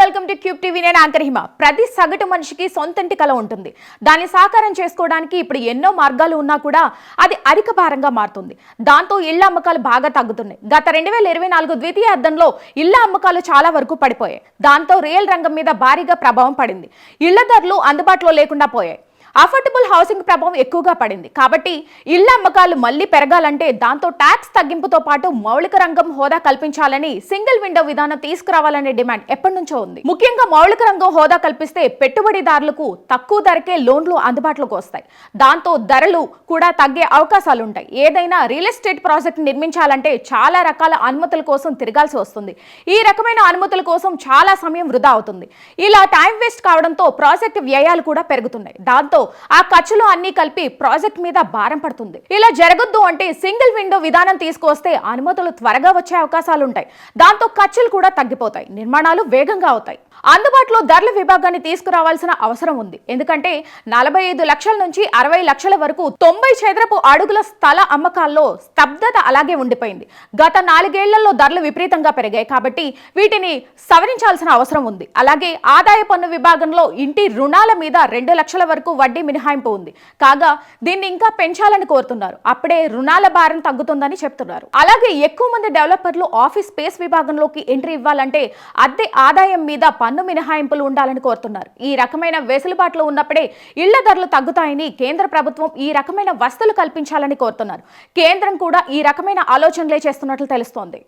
Welcome to Cube TV. నేను anchor ప్రతి సగటు మనిషికి సొంతంటి కల ఉంటుంది. దాన్ని సాకారం చేసుకోవడానికి ఇప్పుడు ఎన్నో మార్గాలు ఉన్నా కూడా అది అధిక భారంగా మారుతుంది. దాంతో ఇళ్ళ అమ్మకాలు బాగా తగ్గుతున్నాయి. గత రెండు వేల ఇరవై నాలుగు ద్వితీయ అర్థంలో ఇళ్ళ అమ్మకాలు చాలా వరకు పడిపోయాయి. దాంతో రియల్ రంగం మీద భారీగా ప్రభావం పడింది. ఇళ్ళ ధరలు అందుబాటులో లేకుండా పోయాయి. అఫోర్డబుల్ హౌసింగ్ ప్రభావం ఎక్కువగా పడింది. కాబట్టి ఇళ్ళ అమ్మకాలు మళ్ళీ పెరగాలంటే దాంతో ట్యాక్స్ తగ్గింపుతో పాటు మౌలిక రంగం హోదా కల్పించాలని సింగిల్ విండో విధానం తీసుకురావాలనే డిమాండ్ ఎప్పటి నుంచో ఉంది. ముఖ్యంగా మౌలిక రంగం హోదా కల్పిస్తే పెట్టుబడిదారులకు తక్కువ ధరకే లోన్లు అందుబాటులోకి వస్తాయి. దాంతో ధరలు కూడా తగ్గే అవకాశాలు ఉంటాయి ఏదైనా రియల్ ఎస్టేట్ ప్రాజెక్ట్ నిర్మించాలంటే చాలా రకాల అనుమతుల కోసం తిరగాల్సి వస్తుంది. ఈ రకమైన అనుమతుల కోసం చాలా సమయం వృధా అవుతుంది. ఇలా టైం వేస్ట్ కావడంతో ప్రాజెక్ట్ వ్యయాలు కూడా పెరుగుతున్నాయి. దాంతో ఆ ఖర్చులు అన్ని కలిపి ప్రాజెక్ట్ మీద భారం పడుతుంది. ఇలా జరగొద్దు అంటే సింగిల్ విండో విధానం తీసుకొస్తే అనుమతులు త్వరగా వచ్చే అవకాశాలు ఉంటాయి దాంతో ఖర్చులు కూడా తగ్గిపోతాయి. నిర్మాణాలు వేగంగా అవుతాయి. అందుబాటులో ధరల విభాగాన్ని తీసుకురావాల్సిన అవసరం ఉంది. ఎందుకంటే నలభై ఐదు లక్షల నుంచి అరవై లక్షల వరకు తొంభై చదరపు అడుగుల స్థల అమ్మకాల్లో స్తబ్దత అలాగే ఉండిపోయింది. గత నాలుగేళ్ళలో ధరలు విపరీతంగా పెరిగాయి కాబట్టి వీటిని సవరించాల్సిన అవసరం ఉంది. అలాగే ఆదాయ పన్ను విభాగంలో ఇంటి రుణాల మీద రెండు లక్షల వరకు వడ్డీ మినహాయింపు ఉంది. కాగా దీన్ని ఇంకా పెంచాలని కోరుతున్నారు. అప్పుడే రుణాల భారం తగ్గుతుందని చెప్తున్నారు. అలాగే ఎక్కువ మంది డెవలపర్లు ఆఫీస్ స్పేస్ విభాగంలోకి ఎంట్రీ ఇవ్వాలంటే అద్దె ఆదాయం మీద పన్ను మినహాయింపులు ఉండాలని కోరుతున్నారు. ఈ రకమైన వెసులుబాట్లు ఉన్నప్పుడే ఇళ్ళ ధరలు తగ్గుతాయని కేంద్ర ప్రభుత్వం ఈ రకమైన వసతులు కల్పించాలని కోరుతున్నారు. కేంద్రం కూడా ఈ రకమైన ఆలోచనలే చేస్తున్నట్లు తెలుస్తోంది.